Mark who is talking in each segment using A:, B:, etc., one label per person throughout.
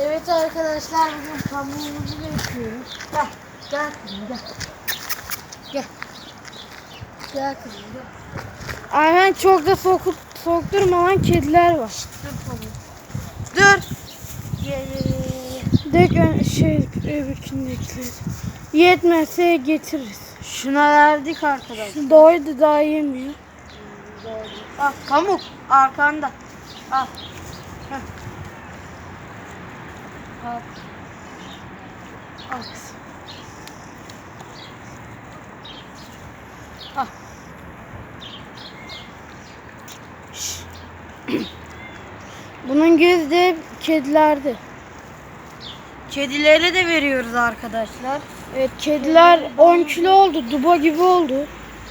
A: Evet arkadaşlar bugün pamuğumuzu bekliyoruz. Gel. Gel kızım gel. Gel. Gel kızım gel.
B: Aynen çok da sokup sokturma lan kediler var.
A: Dur pamuğum. Dur. Ye ye ye.
B: Dök ön- şey öbürkündekileri. Yetmezse getiririz.
A: Şuna verdik arkadaşlar.
B: Doydu daha yemiyor.
A: Al pamuk arkanda. Al. Heh. Al. Al kızım. Al.
B: Bunun gözü de kedilerde.
A: Kedilere de veriyoruz arkadaşlar.
B: Evet kediler 10 kilo oldu. Duba gibi oldu.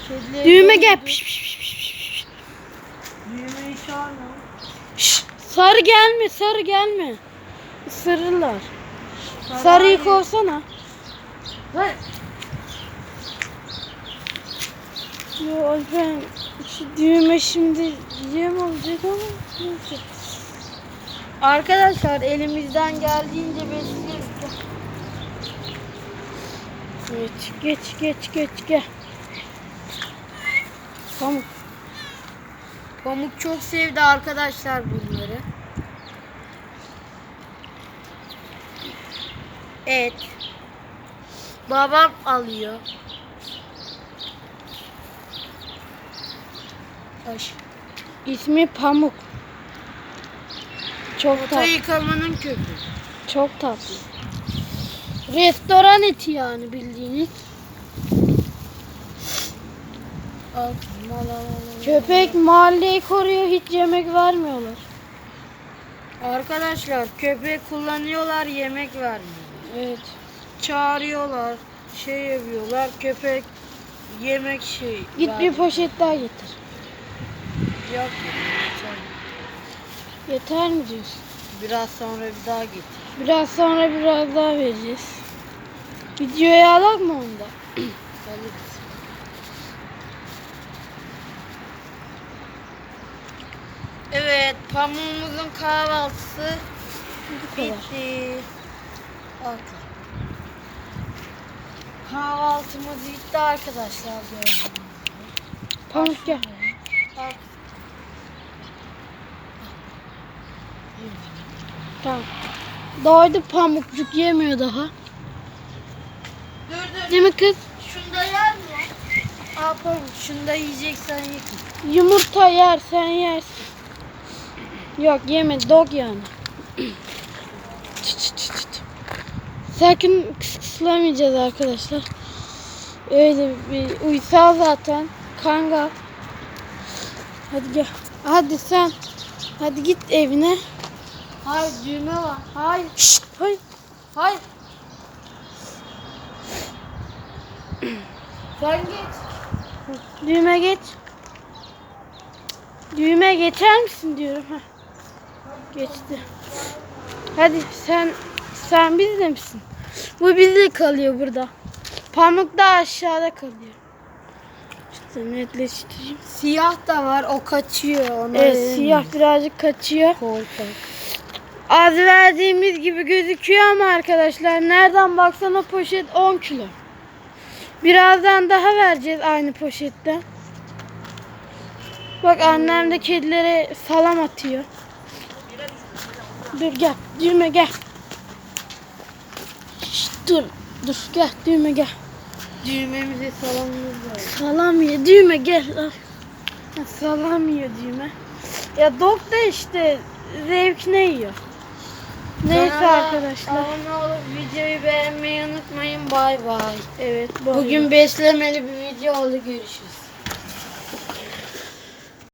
A: Kedilere
B: Düğme gel. Piş, piş, piş, piş, piş.
A: Düğmeyi çağırma.
B: Sarı gelme, sarı gelme. Isırırlar. Sarıyı kovsana.
A: Ver.
B: Yo ben şu düğme şimdi yem olacak ama neyse.
A: Arkadaşlar elimizden geldiğince besliyoruz.
B: Evet geç geç geç gel. Tamam.
A: Pamuk çok sevdi arkadaşlar bunları. Et. Babam alıyor. Taş.
B: İsmi Pamuk. Çok
A: Ota
B: tatlı.
A: yıkamanın köpüğü.
B: Çok tatlı. Restoran eti yani bildiğiniz.
A: Al. Al, al, al, al.
B: Köpek mahalleyi koruyor hiç yemek vermiyorlar.
A: Arkadaşlar köpek kullanıyorlar yemek vermiyor.
B: Evet.
A: Çağırıyorlar. Şey yapıyorlar. Köpek yemek şey.
B: Git bir poşet daha getir.
A: Yok.
B: Yeter mi diyorsun?
A: Biraz sonra bir daha getir.
B: Biraz sonra biraz daha vereceğiz. Videoya alak mı onda?
A: Alırız. Evet, pamuğumuzun kahvaltısı bitti. Al. Kahvaltımız bitti arkadaşlar gördüğünüz gibi.
B: Pamuk gel.
A: Al.
B: Tamam. Doydu pamukcuk yemiyor daha.
A: Dur dur.
B: Değil mi kız?
A: Şunda yer mi? Al pamuk. Şunda yiyeceksen ye.
B: Yumurta yer sen yersin. Yok yeme dog yani. Sakın kıs kıslamayacağız arkadaşlar. Öyle bir uysal zaten. Kangal. Hadi gel. Hadi sen. Hadi git evine.
A: Hayır düğme var. Hayır.
B: Şşt, hayır.
A: Hayır. Sen git.
B: Düğme geç. Düğme geçer misin diyorum. Heh. Geçti. Hadi sen sen bizde misin? Bu bizde kalıyor burada. Pamuk da aşağıda kalıyor. İşte netleştireyim.
A: Siyah da var. O kaçıyor. Ona
B: Evet
A: verelim.
B: siyah birazcık kaçıyor.
A: Korkak.
B: Az verdiğimiz gibi gözüküyor ama arkadaşlar nereden baksan o poşet 10 kilo. Birazdan daha vereceğiz aynı poşetten. Bak annem de kedilere salam atıyor. Dur gel düğme gel. Şşt, dur dur gel düğme gel.
A: Düğmemize salamımız var.
B: Salam ye düğme gel. Ha, Salam yiyor düğme. Ya dog da işte zevkine yiyor. Neyse
A: Kanala
B: arkadaşlar.
A: Abone olup videoyu beğenmeyi unutmayın. Bay bay.
B: Evet. bu
A: Bugün beslemeli bir video oldu. Görüşürüz.